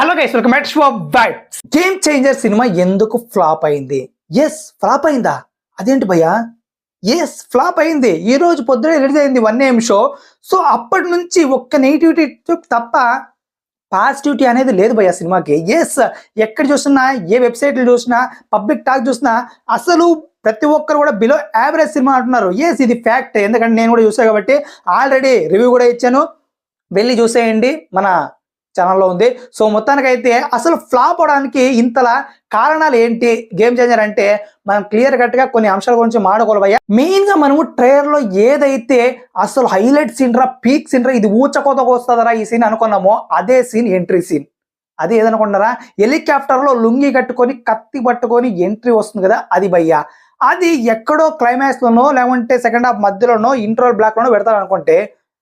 Hello guys welcome back షో వైట్స్ game changer సినిమా ఎందుకు ఫ్లాప్ అయింది? ఎస్ ఫ్లాప్ అయిందా? అదేంటి భయ్యా? ఎస్ ఫ్లాప్ అయింది. ఈ రోజు పొద్దున రిలీజ్ అయింది వన్ ఏం షో సో అప్పటి నుంచి ఒక్క నెగిటివిటీ తప్ప పాజిటివిటీ అనేది లేదు భయ్యా సినిమాకి. ఎస్ ఎక్కడ చూసినా ఏ వెబ్సైట్లు చూసినా పబ్లిక్ టాక్ చూసినా అసలు ప్రతి ఒక్కరు కూడా బిలో యావరేజ్ సినిమా అంటున్నారు. ఎస్ ఇది ఫ్యాక్ట్ ఎందుకంటే నేను కూడా చూసాను కాబట్టి ఆల్రెడీ రివ్యూ కూడా ఇచ్చాను. వెళ్ళి చూసేయండి మన ఛానల్లో ఉంది. సో మొత్తానికైతే అసలు ఫ్లాప్ అవడానికి ఇంతలా కారణాలు ఏంటి? గేమ్ చేంజర్ అంటే మనం క్లియర్ కట్గా కొన్ని అంశాల గురించి మాడుకోవాలి మెయిన్గా మనము ట్రైలర్లో ఏదైతే అసలు హైలైట్ సీన్ రా పీక్ సీన్ రా ఇది ఊచకోతకు వస్తుందరా ఈ సీన్ అనుకున్నామో అదే సీన్ ఎంట్రీ సీన్ అది ఏదనుకుంటారా హెలికాప్టర్లో లుంగి కట్టుకొని కత్తి పట్టుకొని ఎంట్రీ వస్తుంది కదా అది భయ్యా. అది ఎక్కడో క్లైమాక్స్లోనో లేకుంటే సెకండ్ హాఫ్ మధ్యలోనో ఇంట్రోల్ బ్లాక్లోనో పెడతారు అనుకుంటే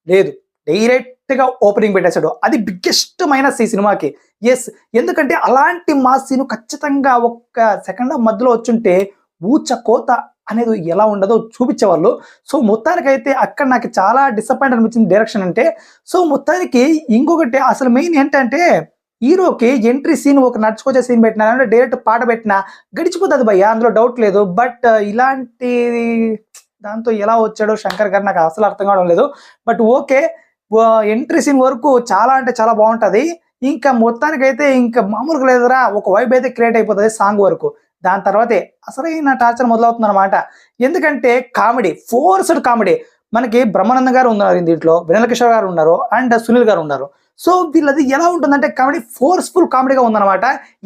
లేదు. డైరెక్ట్ గా ఓపెనింగ్ పెట్టేశాడు. అది బిగ్గెస్ట్ మైనస్ ఈ సినిమాకి. ఎస్ ఎందుకంటే అలాంటి మా సీను ఖచ్చితంగా ఒక్క సెకండ్ హాఫ్ మధ్యలో వచ్చుంటే ఊచ కోత అనేది ఎలా ఉండదో చూపించేవాళ్ళు. సో మొత్తానికైతే అక్కడ నాకు చాలా డిసప్పాయింట్ అనిపించింది డైరెక్షన్ అంటే. సో మొత్తానికి ఇంకొకటి అసలు మెయిన్ ఏంటంటే హీరోకి ఎంట్రీ సీన్ ఒక నడుచుకొచ్చే సీన్ పెట్టినా అంటే డైరెక్ట్ పాట పెట్టినా గడిచిపోతుంది భయ్య అందులో డౌట్ లేదు. బట్ uh, ఇలాంటి దాంతో ఎలా వచ్చాడో శంకర్ గారు నాకు అసలు అర్థం కావడం లేదు. బట్ ఓకే ఎంట్రీ సీన్ వరకు చాలా అంటే చాలా బాగుంటది. ఇంకా మొత్తానికైతే ఇంకా మామూలుగా లేదురా ఒక వైబ్ అయితే క్రియేట్ అయిపోతుంది సాంగ్ వరకు. దాని తర్వాతే అసలైన టార్చర్ మొదలవుతుంది అనమాట ఎందుకంటే కామెడీ ఫోర్స్డ్ కామెడీ మనకి బ్రహ్మానంద గారు ఉన్నారు దీంట్లో వినల్ కిషోర్ గారు ఉన్నారు అండ్ సునీల్ గారు ఉన్నారు. సో వీళ్ళది ఎలా ఉంటుందంటే కామెడీ ఫోర్స్ఫుల్ కామెడీగా ఉందన్నమాట.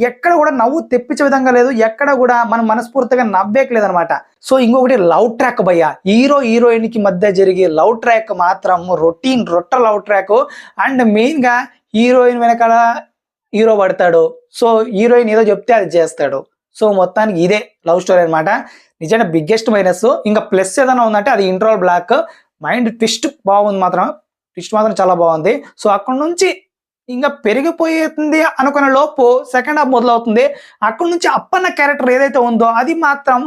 ఎక్కడ కూడా నవ్వు తెప్పించే విధంగా లేదు ఎక్కడ కూడా మనం మనస్ఫూర్తిగా నవ్వేయట్లేదు అనమాట సో ఇంకొకటి లవ్ ట్రాక్ భయ్య. హీరో హీరోయిన్కి మధ్య జరిగే లవ్ ట్రాక్ మాత్రం రొటీన్ రొట్ట లవ్ ట్రాక్. అండ్ మెయిన్గా హీరోయిన్ వెనకాల హీరో పడతాడు. సో హీరోయిన్ ఏదో చెప్తే అది చేస్తాడు. సో మొత్తానికి ఇదే లవ్ స్టోరీ అనమాట నిజంగా బిగ్గెస్ట్ మైనస్ ఇంకా ప్లస్ ఏదైనా ఉందంటే అది ఇంట్రోల్ బ్లాక్. మైండ్ ట్విస్ట్ బాగుంది మాత్రం. ట్విస్ట్ మాత్రం చాలా బాగుంది. సో అక్కడ నుంచి ఇంకా పెరిగిపోతుంది అనుకున్న లోపు సెకండ్ హాఫ్ మొదలవుతుంది. అక్కడ నుంచి అప్పన్న క్యారెక్టర్ ఏదైతే ఉందో అది మాత్రం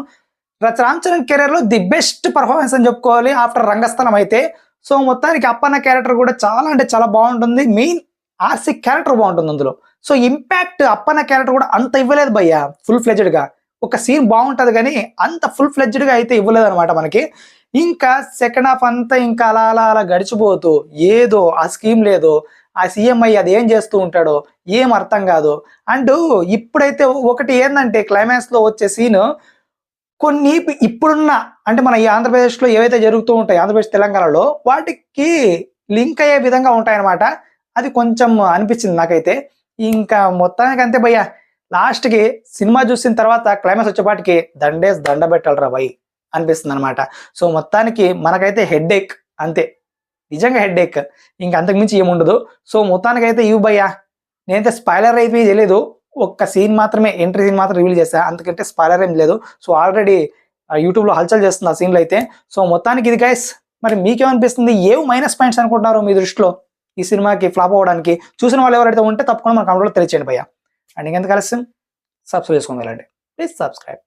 రచ Ram Charan the best performance అని చెప్పుకోవాలి ఆఫ్టర్ రంగస్థలం అయితే. సో మొత్తానికి అప్పన్న క్యారెక్టర్ కూడా చాలా అంటే చాలా బాగుంటుంది. మెయిన్ ఆర్సీ క్యారెక్టర్ బాగుంటుంది అందులో. సో ఇంపాక్ట్ అప్పన్న క్యారెక్టర్ కూడా అంత ఇవ్వలేదు భయ్య. ఫుల్ ఫ్లెజ్డ్గా ఒక సీన్ బాగుంటుంది కానీ అంత ఫుల్ ఫ్లెజ్డ్గా అయితే ఇవ్వలేదు అనమాట మనకి. ఇంకా సెకండ్ హాఫ్ అంతా ఇంకా అలా అలా అలా గడిచిపోతూ ఏదో ఆ స్కీమ్ లేదు ఆ సీఎంఐ అది ఏం చేస్తూ ఉంటాడో ఏం అర్థం కాదు. అండ్ ఇప్పుడైతే ఒకటి ఏంటంటే క్లైమాక్స్లో వచ్చే సీన్ కొన్ని ఇప్పుడున్న అంటే మన ఈ ఆంధ్రప్రదేశ్లో ఏవైతే జరుగుతూ ఉంటాయి ఆంధ్రప్రదేశ్ తెలంగాణలో వాటికి లింక్ అయ్యే విధంగా ఉంటాయన్నమాట. అది కొంచెం అనిపించింది నాకైతే. ఇంకా మొత్తానికి అంతే భయ్యా. లాస్ట్కి సినిమా చూసిన తర్వాత క్లైమాక్స్ వచ్చేపాటికి దండేస్ దండ పెట్టాలరా భయ్ అనిపిస్తుంది అనమాట సో మొత్తానికి మనకైతే హెడ్ ఏక్ అంతే. నిజంగా హెడ్ ఏక్ ఇంకా అంతకుమించి ఏముండదు సో మొత్తానికైతే ఇవి భయ్యా. నేనైతే స్పాయిలర్ అయితే తెలియదు ఒక్క సీన్ మాత్రమే ఎంట్రీ సీన్ మాత్రం రివీల్ చేశా. అందుకంటే స్పాయిలర్ ఏం లేదు. సో ఆల్రెడీ యూట్యూబ్లో హల్చల్ చేస్తుంది ఆ సీన్లు అయితే. సో మొత్తానికి ఇది గైస్ మరి మీకేమనిపిస్తుంది? ఏవి మైనస్ పాయింట్స్ అనుకుంటున్నారు మీ దృష్టిలో? ఈ సినిమాకి ఫ్లాప్ అవ్వడానికి. చూసిన వాళ్ళు ఎవరైతే ఉంటే తప్పకుండా మన కమెంట్లో తెలియచేయండి భయ్య. అండ్ ఇంకెంత కలిసి సబ్స్క్రైబ్ చేసుకోండి వెళ్ళండి. Please subscribe